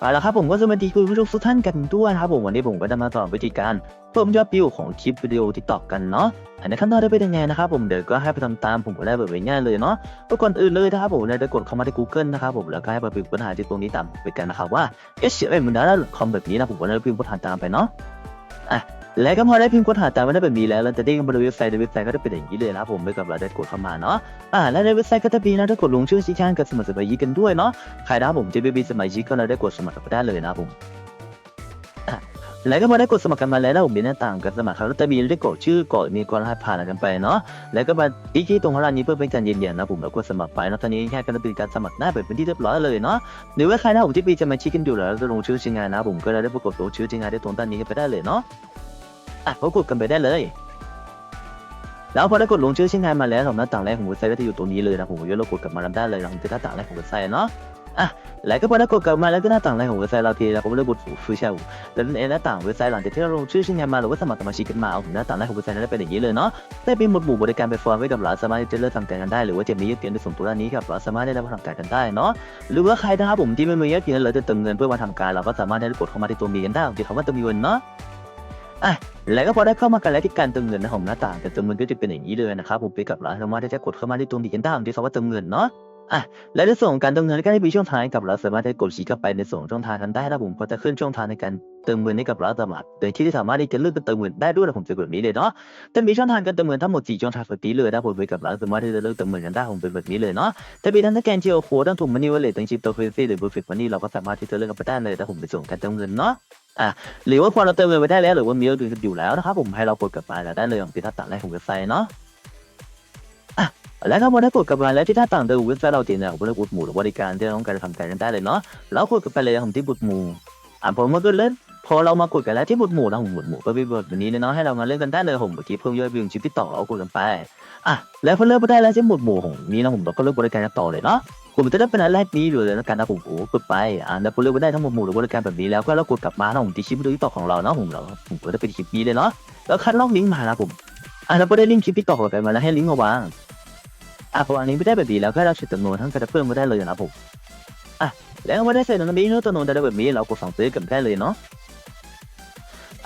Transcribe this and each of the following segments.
เอาละครับผมก็สวัสดีคุณผู้ชมทุกท่านกันด้วยนะครับผมวันนี้ผมก็จะมาสอนวิธีการเพิ่มยอดวิวของคลิปวิดีโอทิกตอกกันเนาะอันนี้ขั้นตอนได้เป็นยังไงนะครับผมเดี๋ยวก็ให้ไปทำตามผมก็ได้แบบง่ายเลยเนาะก็ก่อนอื่นเลยนะครับผมได้กดเข้ามาที่ Google นะครับผมแล้วก็ให้ไปพิมพ์ค้นหาที่ตรงนี้ตามไปกันนะครับว่า h m มันได้คอมแบบนี้นะผมก็จะพิมพ์ค้นหาตามไปเนาะอะ แล้วก็พอได้พิมพ์ค้นหาตามไปได้แบบนี้แล้วเราจะได้บริเวณเว็บไซต์ในเว็บไซต์ก็จะเป็นอย่างนี้เลยนะผมเมื่อกับเราได้กดเข้ามาเนาะอ่าและในเว็บไซต์ก็จะมีนะถ้ากดลงชื่อชี้แจงกับสมัครสมาชิกกันด้วยเนาะใครนะครับผมจะไปเป็นสมาชิกก็เราได้กดสมัครกันได้เลยนะผมแล้วก็พอได้กดสมัครกันมาแล้วนะผมมีหน้าต่างกันสมัครครับแล้วจะมีได้กดชื่อกดมีกดรหัสผ่านกันไปเนาะแล้วก็มาที่ที่ตรงข้างล่างนี้เพื่อเป็นการยืนยันนะผมแล้วกดสมัครไปเนาะตอนนี้แค่การเป็นการสมัครได้าเป็นที่เรียบร้อยเลยเนาะหรือว่าใครนะผมที่เป็นสมาชิกกันอยู่แล้วจะลงชื่อชิงงานนะผมก็ได้ประกดลงชื่อชิงงานได้ตรงด้านนี้กันไปได้เลยเนาะ อะก็กดกันไปได้เลย แล้วพอได้กดลงชื่อชิ้นงานมาแล้วสำหรับหน้าต่างแรกของเว็บไซต์ก็จะอยู่ตรงนี้เลยนะผมก็ยกเรากดกลับมาทำได้เลยนะผมจะหน้าต่างแรกของเว็บไซต์เนาะอะแล้วก็พอได้กดกลับมาแล้วก็หน้าต่างแรกของเว็บไซต์เราทีเราก็ไม่ได้กดฟูฟูเชลแล้วในหน้าต่างเว็บไซต์หลังจากที่เราลงชื่อชิ้นงานมาเราก็สมัครสมาชิกกันมาเอาหน้าต่างแรกของเว็บไซต์นั้นเป็นอย่างนี้เลยเนาะได้เป็นหมวดหมู่บริการไปฟอร์มไว้กับเราสามารถที่จะเลือกทำการกันได้หรือว่าจะมียอดเงินในส่วนตัวด้านนี้ครับเราสามารถได้รับทำการกันได้เนาะหรือว่าใครนะครับผมที่ไม่มียอดเงินเราจะเติมเงินเพื่อมาทำการเราก็สามารถได้กดเข้ามาที่ตัวมีกันได้ที่คำว่าเติมเงินเนาะ อะแล้วก็พอได้เข้ามากันแล้วที่การเติมเงินนะของหน้าต่างการเติมเงินก็จะเป็นอย่างนี้เลยนะครับผมไปกับร้านสามารถที่จะกดเข้ามาที่ตรงนี้กันได้ที่คำว่าเติมเงินเนาะอะและในส่วนของการเติมเงินก็ได้มีช่องทางกับเราสามารถได้กดชี้เข้าไปในส่วนของช่องทางกันได้นะผมก็จะขึ้นช่องทางในการเติมเงินให้กับเราสมัครโดยที่สามารถที่จะเลือกเติมเงินได้ด้วยนะผมจะกดนี้เลยเนาะแต่มีช่องทางการเติมเงินทั้งหมด4ช่องทางแบบนี้เลยนะผมไปกับเราสามารถที่จะเลือกเติมเงินกันได้ผมเป็นแบบนี้เลยเนาะแต่มีทั้งสแกนเชียร์โค้ดทั้งถุงมันนี่วอลเล็ตทั้งชิปตัวเคอร์ซี่หรือบูฟิกมันนี่เราก็สามารถที่จะเลือกกันไปได้เลยนะผมเป็นส่วนของการเติมเงินเนาะ หรือว่าพอเราเติมเงินไปได้แล้ว หรือว่ามียอดเงินอยู่แล้วนะครับผมให้เรากดกลับมาได้เลยของที่หน้าต่างแรกของเว็บไซต์เนาะอะแล้วก็พอได้กดกลับมาแล้วที่หน้าต่างเดิมเว็บไซต์เราตีเนี่ยผมได้กดหมู่หรือบริการที่เราต้องการทำการกันได้เลยเนาะแล้วกดกลับไปเลยของที่บุตรหมู่อะผมมาก็เล่นพอเรามากดกันแล้วที่บุตรหมู่นะผมบุตรหมู่ก็เป็นแบบนี้เนาะให้เรามาเล่นกันได้เลยผมเมื่อกี้เพิ่มยอดวิวชิปที่ต่อเรากดกันไปอะแล้วพอเริ่มไปได้แล้วที่บุตรหมู่ของนี้นะผมเราก็เริ่มบริการกันต่อเลยเนาะ ผมจะได้เป็นอันแรนี้อยู่เลยนะการนะผมโอ้กดไปอ่าแล้วผมเลือกไปได้ทั้งหมดหมู่หรือบริการแบบนี้แล้วก็เรากดกลับมานะผมที่คลิปวิดีโอที่ต่อของเราเนาะผมเราผมก็ได้เป็นคลิปนี้เลยเนาะแล้วคัดลอกลิงก์มานะผมอ่าแล้วก็ได้ลิงก์คลิปที่ต่อกันมาแล้วให้ลิงก์มาวางอ่าพอวางลิงก์ไปได้แบบนี้แล้วก็เราเสร็จจำนวนทั้งกระเพื่มไปได้เลยนะผมอะแล้วพอได้เสร็จจำนวนนี้เนาะจำนวนได้แบบนี้เรากดสั่งซื้อกันได้เลยเนาะ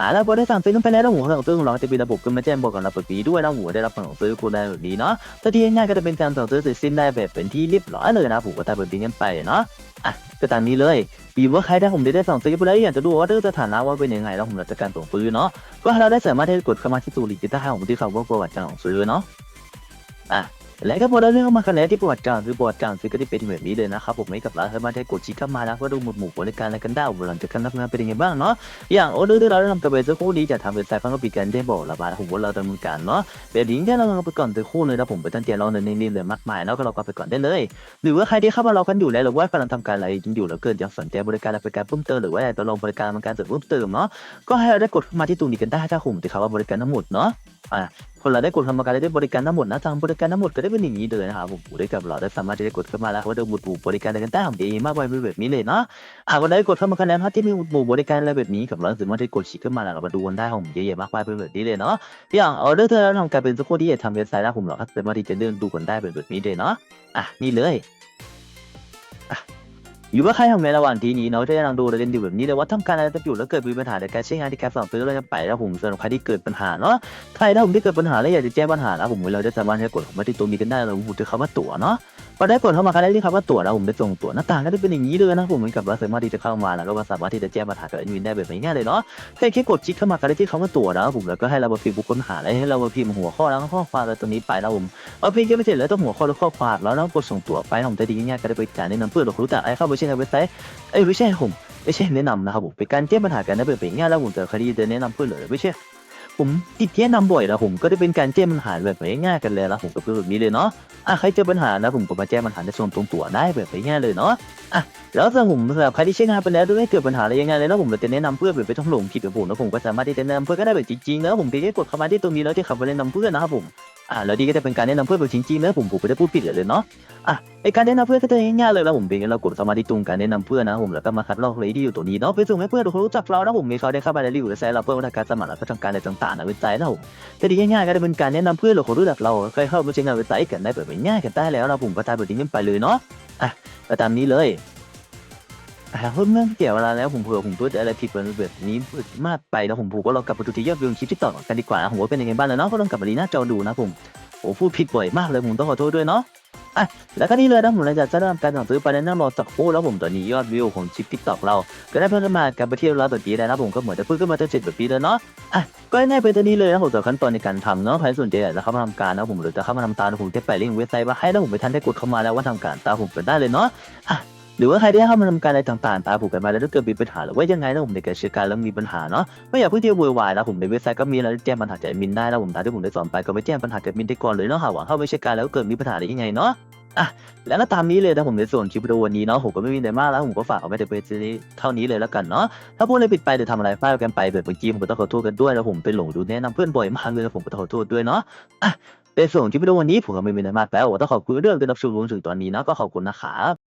อ่าแล้วพอได้สั่งซื้อกันไปแล้วนะผมสั่งซื้อของเราจะมีระบบขึ้นมาแจ้งบอกกับเราแบบนี้ด้วยนะผมได้รับสั่งซื้อกูได้แบบนี้เนาะถ้าที่ง่ายก็จะเป็นการสั่งซื้อเสร็จสิ้นได้แบบเป็นที่เรียบร้อยเลยนะผมก็ตามแบบนี้กันไปเนาะอะก็ตามนี้เลยปีว่าใครได้ผมได้ได้สั่งซื้อไปแล้วอยากจะดูว่าเรื่องสถานะว่าเป็นยังไงแล้วผมจะการส่งซื้อเนาะก็เราได้สามารถที่จะกดเข้ามาที่ตัวลิก์ที่ใต้ของที่เขาว่าประวัติการส่งซื้อเนาะอะ และก็พอได้เรื่องมากันแล้วที่ประวัติการซื้อประวัติการซื้อก็ได้เป็นแบบนี้เลยนะครับผมไม่กับเราสามารถที่กดชี้เข้ามาแล้วก็ดูหมวดหมู่บริการอะไรกันได้หลังจากการทำงานเป็นยังไงบ้างเนาะอย่างโอ้เรื่องที่เราได้ทำกันไปสักครู่นี้จะทำเว็บไซต์ฟังก็ปีกันได้บอกระบายผมว่าเราดำเนินการเนาะเดี๋ยวลิงก์ที่เราลงไปก่อนตัวคู่เลยนะผมไปตั้งใจเราในนี้เลยมากมายแล้วก็เราก็ไปก่อนได้เลย หรือว่าใครที่เข้ามาเรากันอยู่แล้วหรือว่ากำลังทำการอะไรอยู่แล้วเกิดอยากสนใจบริการอะไรบริการเพิ่มเติมหรือว่าอยากจะลองบริการบริการเสริมเพิ่มเติมเนาะก็ให้เราได้กดเข้ามาที่ตรงนี้กันได้ถ้าผมที่เขาว่าบริการทั้งหมดเนาะ อ่าคนเราได้กดทำการได้บริการทั้งหมดนะทางบริการทั้งหมดก็ได้เป็นอย่างนี้เลยนะครับผมได้กับเราได้สามารถที่จะกดเข้ามาแล้วว่าได้หมวดหมู่บริการอะไรกันได้ของเองมากมายแบบนี้เลยเนาะอ่าวันได้กดเข้ามากันแล้วถ้าที่มีหมู่บริการอะไรแบบนี้กับเราสามารถที่กดฉีกขึ้นมาแล้วเรามาดูกันได้ของเยอะแยะมากมายแบบนี้เลยเนาะอย่างออเดอร์เธอทำการเป็นสักคนที่จะทำเว็บไซต์แล้ผมหรอกครับสามารถที่จะเลื่อนดูกันได้เป็นแบบนี้เลยเนาะอะนี่เลยอะ อยู่ว่าใครทำในระหว่างทีนี้เนาะจะยังดูเล่นดีแบบนี้เลยว่าทำการอะไรจะอยู่แล้วเกิดมีปัญหาในการใช้งานที่แครสั่งซื้อเราจะไปแล้วผมสำหรับใครที่เกิดปัญหาเนาะใครถ้าผมที่เกิดปัญหาแล้วอยากจะแจ้งปัญหาแล้วผมเราจะสามารถจะกดเข้ามาที่ตัวนี้กันได้เราผมจะคำว่าตั๋วเนาะ พอได้กดเข้ามากันได้ที่คำว่าตั๋วแล้วผมจะส่งตั๋วหน้าต่างก็จะเป็นอย่างนี้เลยนะผมเหมือนกับเราสามารถที่จะเข้ามาแล้วก็สามารถที่จะแจ้งปัญหากับแอดมินได้แบบง่ายๆเลยเนาะแค่แค่กดคลิกเข้ามากันได้ที่คำว่าตัวนะครับผมแล้วก็ให้เรามาพิมพ์คคลหาแล้วให้เรามาพิมพ์หัวข้อแล้วก็ข้อความอะไรตรงนี้ไปแล้วผมเอาพิมพ์ก็ไม่เสร็จแล้วต้องหัวข้อและข้อความแล้วเรากดส่งตัวไปผมจะดีง่ายๆก็ได้ไปการแนะนำเพื่อนเรารู้จักไอ้เข้าไปเช่นในเว็บไซต์เอ้ยไม่ใช่ผมไม่ใช่แนะนำนะครับผมเป็นการแก้ปัญหากันได้แบบง่ายแล้วผมจะคดีจะแนะนำเพื่อนเลยไม่ใช่ ผมติดแนะนำบ่อยนะผมก็ได้เป็นการแก้ปัญหาแบบง่ายๆกันเลยนะผมก็คือแบบนี้เลยเนาะอะใครเจอปัญหานะผมก็มาแก้ปัญหาในโซนตรงตัวได้แบบง่ายๆเลยเนาะอะแล้วสำหรับผมสำหรับใครที่ใช้งานไปแล้วด้วยเกิดปัญหาอะไรยังไงเลยแล้วผมจะแนะนำเพื่อนแบบไปท่องหลงผิดแบบผมแล้วผมก็สามารถที่จะแนะนำเพื่อนก็ได้แบบจริงๆนะผมเพียงแค่กดเข้ามาที่ตรงนี้แล้วที่ขับไปแนะนำเพื่อนนะครับผม อ่าแล้วนี่ก็จะเป็นการแนะนำเพื่อนแบบจริงๆแล้วผมผมไม่ได้พูดผิดเลยเนาะอะไอการแนะนำเพื่อนก็จะง่ายๆเลยแล้วผมเพียงแค่เรากดเข้ามาที่ตรงการแนะนำเพื่อนนะผมแล้วก็มาคัดลอกเลยที่อยู่ตรงนี้เนาะไปส่งให้เพื่อนเขารู้จักเราแล้วผมมีเขาได้เข้าไปในรีวิวและแชร์เราเพื่อว่าการสมัครแล้วก็ทำการอะไรต่างๆในเว็บไซต์นะผมแต่ดีง่ายๆก็จะเป็นการแนะนำเพื่อนเราเขารู้จักเราเคยเข้ามาใช้งานเว็บไซต์กันได้แบบง่ายกันได้แล้วนะผมก็ตามแบบนี้กันไปเลยเนาะอะก็ตามนี้เลย อ่าเพิ่มเรื่องเกี่ยวเวลาแล้วผมเผื่อผมพูดอะไรผิดแบบนี้มากไปแล้วผมผูกก็เรากลับไปดูที่ยอดวิวคลิปที่ต่อกันดีกว่านะผมว่าเป็นยังไงบ้างแล้วเนาะก็ต้องกลับมาดีหน้าจอดูนะผมโอ้พูดผิดบ่อยมากเลยผมต้องขอโทษด้วยเนาะอะแล้วก็นี่เลยนะผมเลยจะจะเริ่มการสั่งซื้อไปในนั่งรอสักครู่แล้วผมตอนนี้ยอดวิวของคลิปทิกตอกเรา ก็ได้เพิ่มขึ้นมาการไปเที่ยวร้านแบบนี้แล้วนะผมก็เหมือนจะเพิ่งขึ้นมาตั้งเจ็ดแบบปีแล้วเนาะอะก็ง่ายไปตัวนี้เลยนะผมต่อขั้นตอนในการทำเนาะใครสนใจอยากจะเข้ามาทำการนะผมหรือจะเข้ามาทำตามผมจะไปลิงก์เว็บไซต์มาให้แล้วผมไปทันได้กดเข้ามาแล้วว่าทำการตามผมกันได้เลยเนาะอะ หรือว่าใครที่เข้ามาทำการอะไรต่างๆตาผมกันมาแล้วถ้าเกิดมีปัญหาหรือว่ายังไงนะผมในการเชื่อการแล้วมีปัญหาเนาะไม่อยากเพิ่งเที่ยวโวยวายนะผมในเว็บไซต์ก็มีอะไรแจ้งปัญหาจากมินได้แล้วผมตามที่ผมได้สอนไปก็ไปแจ้งปัญหากับมินได้ก่อนเลยเนาะหากว่าเข้าไม่เชื่อการแล้วเกิดมีปัญหาอะไรยังไงเนาะอะแล้วก็ตามนี้เลยนะผมในส่วนคลิปวิดีโอวันนี้เนาะผมก็ไม่มีอะไรมากแล้วผมก็ฝากเอาไว้แต่เพียงเท่านี้เลยแล้วกันเนาะถ้าพูดอะไรผิดไปหรือทำอะไรพลาดกันไปแบบเมื่อกี้ผมก็ต้องขอโทษกันด้วยแล้วผมไปหลงดูแนะนำเพื่อนบ่อยมากเลยแล้วผมก็ต้องขอโทษด้วยเนาะอะในส่วนคลิปวิดีโอวันนี้ผมก็ไม่มีอะไรมากแล้วต้องขอบคุณเรื่องที่รับชมรวมถึงตอนนี้เนาะก็ขอบคุณนะครับ